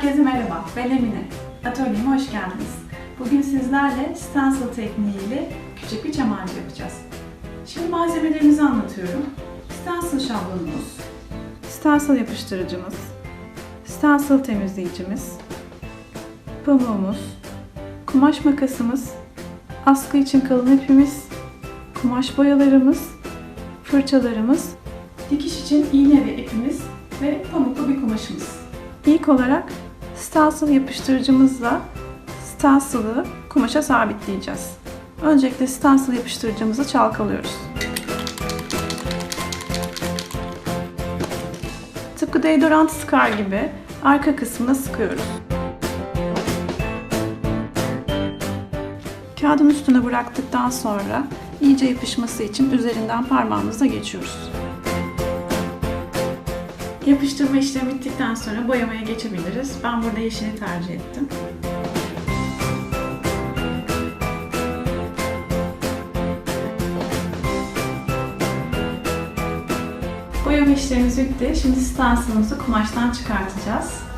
Herkese merhaba, ben Emine. Atölyeme hoş geldiniz. Bugün sizlerle stencil tekniğiyle küçük bir çam yapacağız. Şimdi malzemelerimizi anlatıyorum. Stencil şablonumuz, stencil yapıştırıcımız, stencil temizleyicimiz, pamuğumuz, kumaş makasımız, askı için kalın ipimiz, kumaş boyalarımız, fırçalarımız, dikiş için iğne ve ipimiz ve pamuklu bir kumaşımız. İlk olarak stencil yapıştırıcımızla stencil'ı kumaşa sabitleyeceğiz. Öncelikle stencil yapıştırıcımızı çalkalıyoruz. Tıpkı deodorant sıkar gibi arka kısmına sıkıyoruz. Kağıdın üstüne bıraktıktan sonra iyice yapışması için üzerinden parmağımızla geçiyoruz. Yapıştırma işlemi bittikten sonra boyamaya geçebiliriz. Ben burada yeşili tercih ettim. Boyama işlemimiz bitti. Şimdi stencil'ımızı kumaştan çıkartacağız.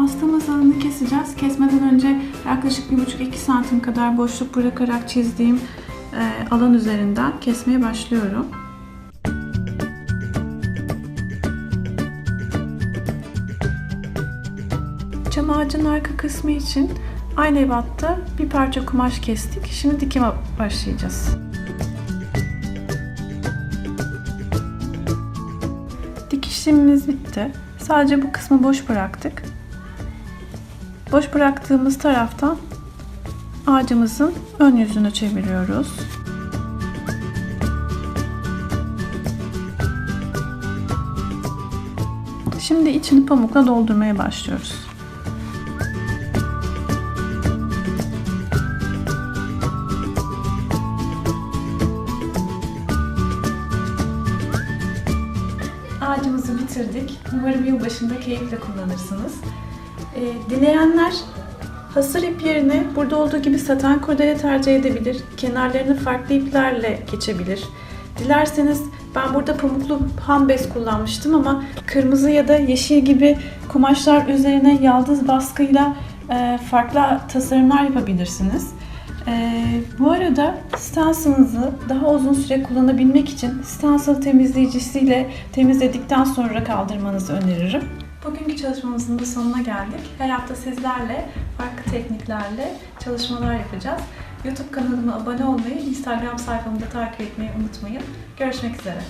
Pastamız alanını keseceğiz. Kesmeden önce yaklaşık 1,5-2 santim kadar boşluk bırakarak çizdiğim e, alan üzerinden kesmeye başlıyorum. Çam ağacının arka kısmı için aynı ebatta bir parça kumaş kestik. Şimdi dikime başlayacağız. Dikiş işlemimiz bitti. Sadece bu kısmı boş bıraktık. Boş bıraktığımız taraftan ağacımızın ön yüzünü çeviriyoruz. Şimdi içini pamukla doldurmaya başlıyoruz. Ağacımızı bitirdik. Umarım yılbaşında keyifle kullanırsınız. Ee, dileyenler hasır ip yerine burada olduğu gibi saten kurdele tercih edebilir. Kenarlarını farklı iplerle geçebilir. Dilerseniz ben burada pamuklu ham bez kullanmıştım ama kırmızı ya da yeşil gibi kumaşlar üzerine yaldız baskıyla e, farklı tasarımlar yapabilirsiniz. E, bu arada stencil'ınızı daha uzun süre kullanabilmek için stencil temizleyicisiyle temizledikten sonra kaldırmanızı öneririm. Bugünkü çalışmamızın da sonuna geldik. Her hafta sizlerle farklı tekniklerle çalışmalar yapacağız. YouTube kanalıma abone olmayı, Instagram sayfamı da takip etmeyi unutmayın. Görüşmek üzere.